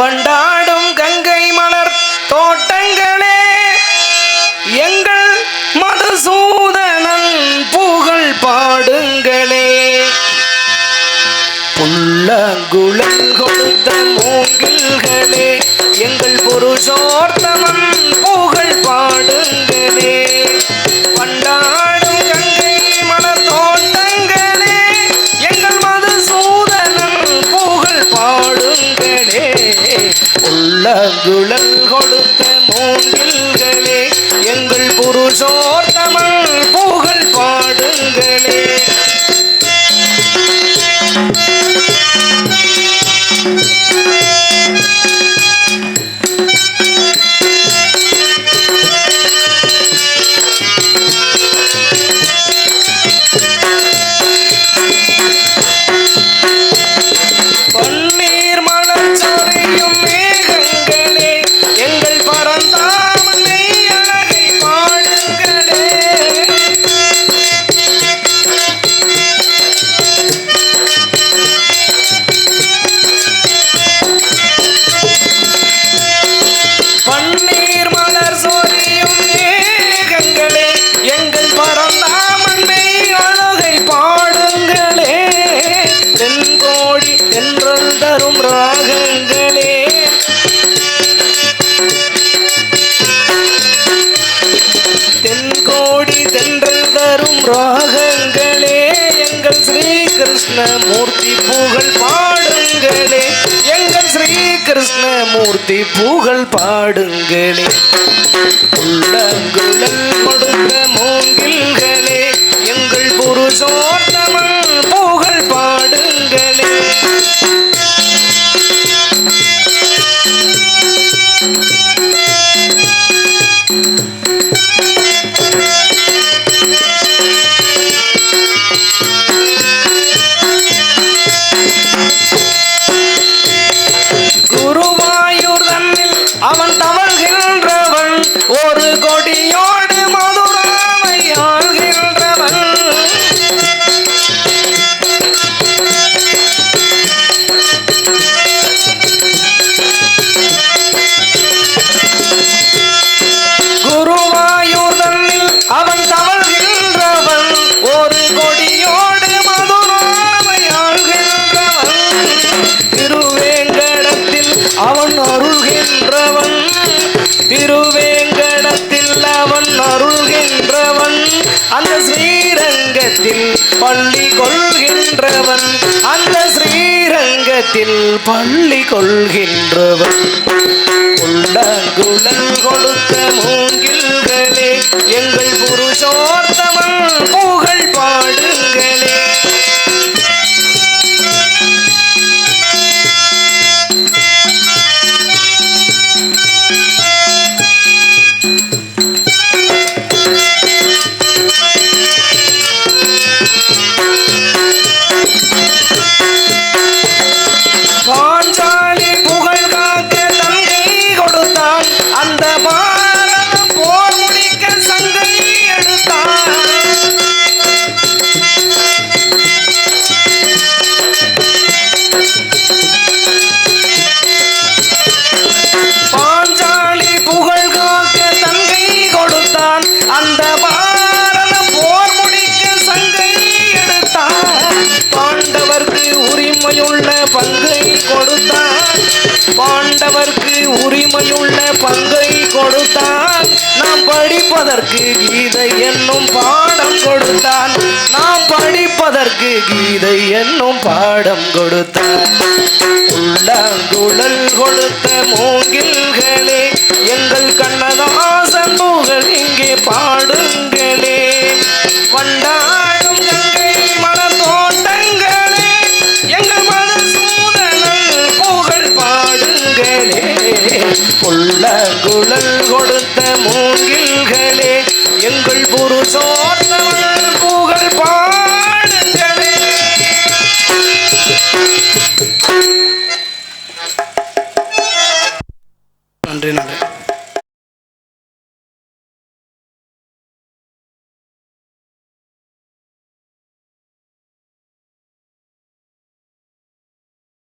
வண்டாடும் கங்கை மலர் தோட்டங்களே எங்கள் மதுசூதனன் புகழ் பாடுங்களே. புல்லங்குழல் கொடுத்த மூங்கில்களே எங்கள் புருஷோர்த்தமன் புகழ் பாடுங்களே. சுழல் கொடுத்த மூங்கில்களே எங்கள் புருஷோர்த்தமன் புகழ் பாடுங்களே. எங்கள் தரும் எங்கள் ஸ்ரீ கிருஷ்ணமூர்த்தி புகழ் பாடுங்களே. எங்கள் ஸ்ரீ கிருஷ்ணமூர்த்தி புகழ் பாடுங்களே. உள்ளங்குழல் கொடுத்த மூங்கில்களே எங்கள் புருஷோன் தவழ்கின்றவன் ஒரு கொடியோடு மதுராவை ஆள்கின்றவன். குருவாயூர் தன்னில் அவன் தவழ்கின்றவன் ஒரு கொடியோடு மதுராவை ஆள்கின்றவன். திருவேங்கடத்தில் அவன் அருள்கின்றவன். திருவேங்கடத்தில் அவன் அருள்கின்றவன். அந்த ஸ்ரீரங்கத்தில் பள்ளி கொள்கின்றவன். அந்த ஸ்ரீரங்கத்தில் பள்ளி கொள்கின்றவன். உள்ளங்குழல் கொடுத்த மூங்கில்கள் உரிமையுள்ள பங்கை கொடுத்தான். நாம் படிப்பதற்கு கீதை என்னும் பாடம் கொடுத்தான். நாம் படிப்பதற்கு கீதை என்னும் பாடம் கொடுத்தான். உள்ளங்குழல் கொடுத்த மூங்கில்களே எங்கள் கண்ணதாசன் புகழ் இங்கே பாடுங்களே. வண்டா Yeah. உள்ள குழல் கொடுத்த மூங்கில்களே எங்கள் புருஷோ